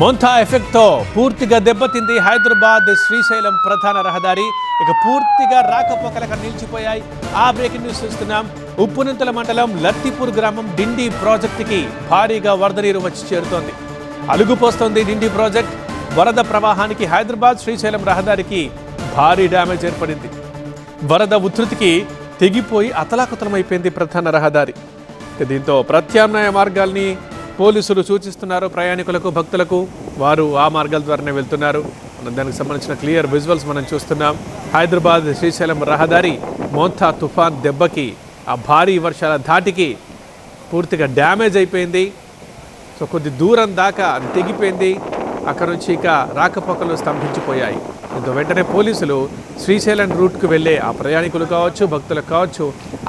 మొంతా ఎఫెక్ట్తో పూర్తిగా దెబ్బతింది హైదరాబాద్ శ్రీశైలం ప్రధాన రహదారి. ఇక పూర్తిగా రాకపోకలకు నిలిచిపోయాయి. ఆ బ్రేకింగ్ న్యూస్ చూస్తున్నాం. ఉప్పునంతల మండలం లత్తిపూర్ గ్రామం డిండి ప్రాజెక్టుకి భారీగా వరద నీరు వచ్చి చేరుతోంది. అలుగుపోస్తోంది డిండి ప్రాజెక్ట్. వరద ప్రవాహానికి హైదరాబాద్ శ్రీశైలం రహదారికి భారీ డ్యామేజ్ ఏర్పడింది. వరద ఉధృతికి తెగిపోయి అతలాకుతలమైపోయింది ప్రధాన రహదారి. దీంతో ప్రత్యామ్నాయ మార్గాల్ని పోలీసులు సూచిస్తున్నారు ప్రయాణికులకు భక్తులకు. వారు ఆ మార్గాల ద్వారానే వెళ్తున్నారు. మనం దానికి సంబంధించిన క్లియర్ విజువల్స్ మనం చూస్తున్నాం. హైదరాబాద్ శ్రీశైలం రహదారి మోంథా తుఫాన్ దెబ్బకి ఆ భారీ వర్షాల ధాటికి పూర్తిగా డ్యామేజ్ అయిపోయింది. సో కొద్ది దూరం దాకా అది తెగిపోయింది. అక్కడ నుంచి ఇక రాకపోకలు స్తంభించిపోయాయి. దీంతో వెంటనే పోలీసులు శ్రీశైలం రూట్కు వెళ్ళే ఆ ప్రయాణికులు కావచ్చు భక్తులకు కావచ్చు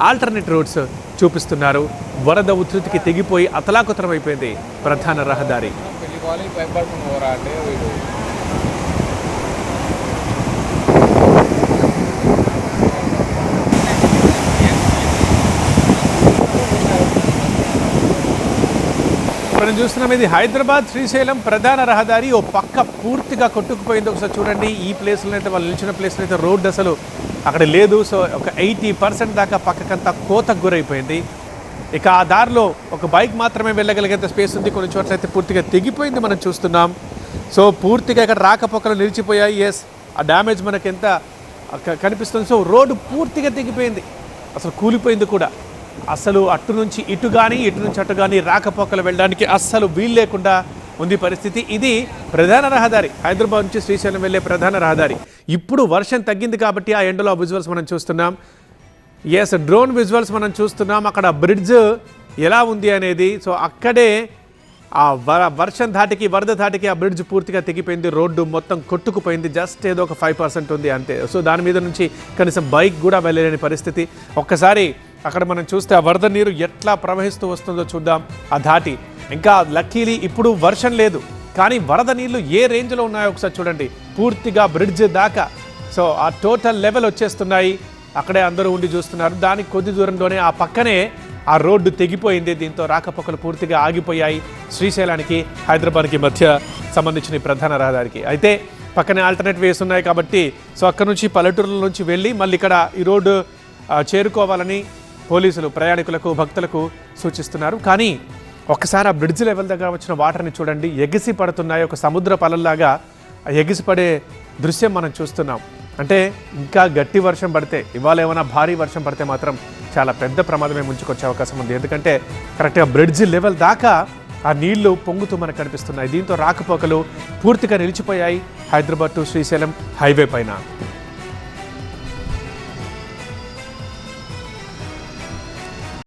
ఆల్టర్నేట్ రూట్స్ చూపిస్తున్నారు. వరద ఉధృతికి తెగిపోయి అతలాకుతరం అయిపోయింది ప్రధాన రహదారి. మనం చూస్తున్నాం ఇది హైదరాబాద్ శ్రీశైలం ప్రధాన రహదారి. ఓ పక్క పూర్తిగా కొట్టుకుపోయింది. ఒకసారి చూడండి ఈ ప్లేస్లో అయితే వాళ్ళు నిలిచిన ప్లేస్లో అయితే రోడ్డు అసలు అక్కడ లేదు. సో ఒక ఎయిటీ పర్సెంట్ దాకా పక్కకంతా కోతకు గురైపోయింది. ఇక ఆ దారిలో ఒక బైక్ మాత్రమే వెళ్ళగలిగేంత స్పేస్ ఉంది. కొన్ని చోట్ల అయితే పూర్తిగా తెగిపోయింది మనం చూస్తున్నాం. సో పూర్తిగా ఇక్కడ రాకపోకలు నిలిచిపోయాయి. ఎస్ ఆ డ్యామేజ్ మనకి ఎంత కనిపిస్తుంది. సో రోడ్డు పూర్తిగా తెగిపోయింది. అసలు కూలిపోయింది కూడా. అసలు అటు నుంచి ఇటు కానీ ఇటు నుంచి అటు కానీ రాకపోకలు వెళ్ళడానికి అస్సలు వీలు లేకుండా ఉంది పరిస్థితి. ఇది ప్రధాన రహదారి. హైదరాబాద్ నుంచి శ్రీశైలం వెళ్ళే ప్రధాన రహదారి. ఇప్పుడు వర్షం తగ్గింది కాబట్టి ఆ ఎండలో విజువల్స్ మనం చూస్తున్నాం. ఎస్ డ్రోన్ విజువల్స్ మనం చూస్తున్నాం. అక్కడ బ్రిడ్జ్ ఎలా ఉంది అనేది. సో అక్కడే ఆ వ- వర్షం ధాటికి వరద ధాటికి ఆ బ్రిడ్జ్ పూర్తిగా తెగిపోయింది. రోడ్డు మొత్తం కొట్టుకుపోయింది. జస్ట్ ఏదో ఒక ఫైవ్ పర్సెంట్ ఉంది అంతే. సో దాని మీద నుంచి కనీసం బైక్ కూడా వెళ్ళలేని పరిస్థితి. ఒక్కసారి అక్కడ మనం చూస్తే ఆ వరద నీరు ఎట్లా ప్రవహిస్తూ వస్తుందో చూద్దాం. ఆ ధాటి. ఇంకా లక్కీలీ ఇప్పుడు వర్షం లేదు. కానీ వరద నీళ్ళు ఏ రేంజ్లో ఉన్నాయో ఒకసారి చూడండి. పూర్తిగా బ్రిడ్జ్ దాకా. సో ఆ టోటల్ లెవెల్ వచ్చేస్తున్నాయి. అక్కడే అందరూ ఉండి చూస్తున్నారు. దానికి కొద్ది దూరంలోనే ఆ పక్కనే ఆ రోడ్డు తెగిపోయింది. దీంతో రాకపోకలు పూర్తిగా ఆగిపోయాయి. శ్రీశైలానికి హైదరాబాద్కి మధ్య సంబంధించిన ప్రధాన రహదారికి. అయితే పక్కనే ఆల్టర్నేట్ వేస్ ఉన్నాయి కాబట్టి సో అక్కడ నుంచి పల్లెటూరుల నుంచి వెళ్ళి మళ్ళీ ఇక్కడ ఈ రోడ్డు చేరుకోవాలని పోలీసులు ప్రయాణికులకు భక్తులకు సూచిస్తున్నారు. కానీ ఒకసారి ఆ బ్రిడ్జ్ లెవెల్ దగ్గర వచ్చిన వాటర్ని చూడండి. ఎగిసి పడుతున్నాయి. ఒక సముద్ర పలల్లాగా ఎగిసి ఎగిసిపడే దృశ్యం మనం చూస్తున్నాం. అంటే ఇంకా గట్టి వర్షం పడితే ఇవాళ ఏమైనా భారీ వర్షం పడితే మాత్రం చాలా పెద్ద ప్రమాదమే ముంచుకొచ్చే అవకాశం ఉంది. ఎందుకంటే కరెక్ట్గా బ్రిడ్జ్ లెవెల్ దాకా ఆ నీళ్ళు పొంగుతూ మనకు కనిపిస్తున్నాయి. దీంతో రాకపోకలు పూర్తిగా నిలిచిపోయాయి. హైదరాబాద్ టు శ్రీశైలం హైవే పైన.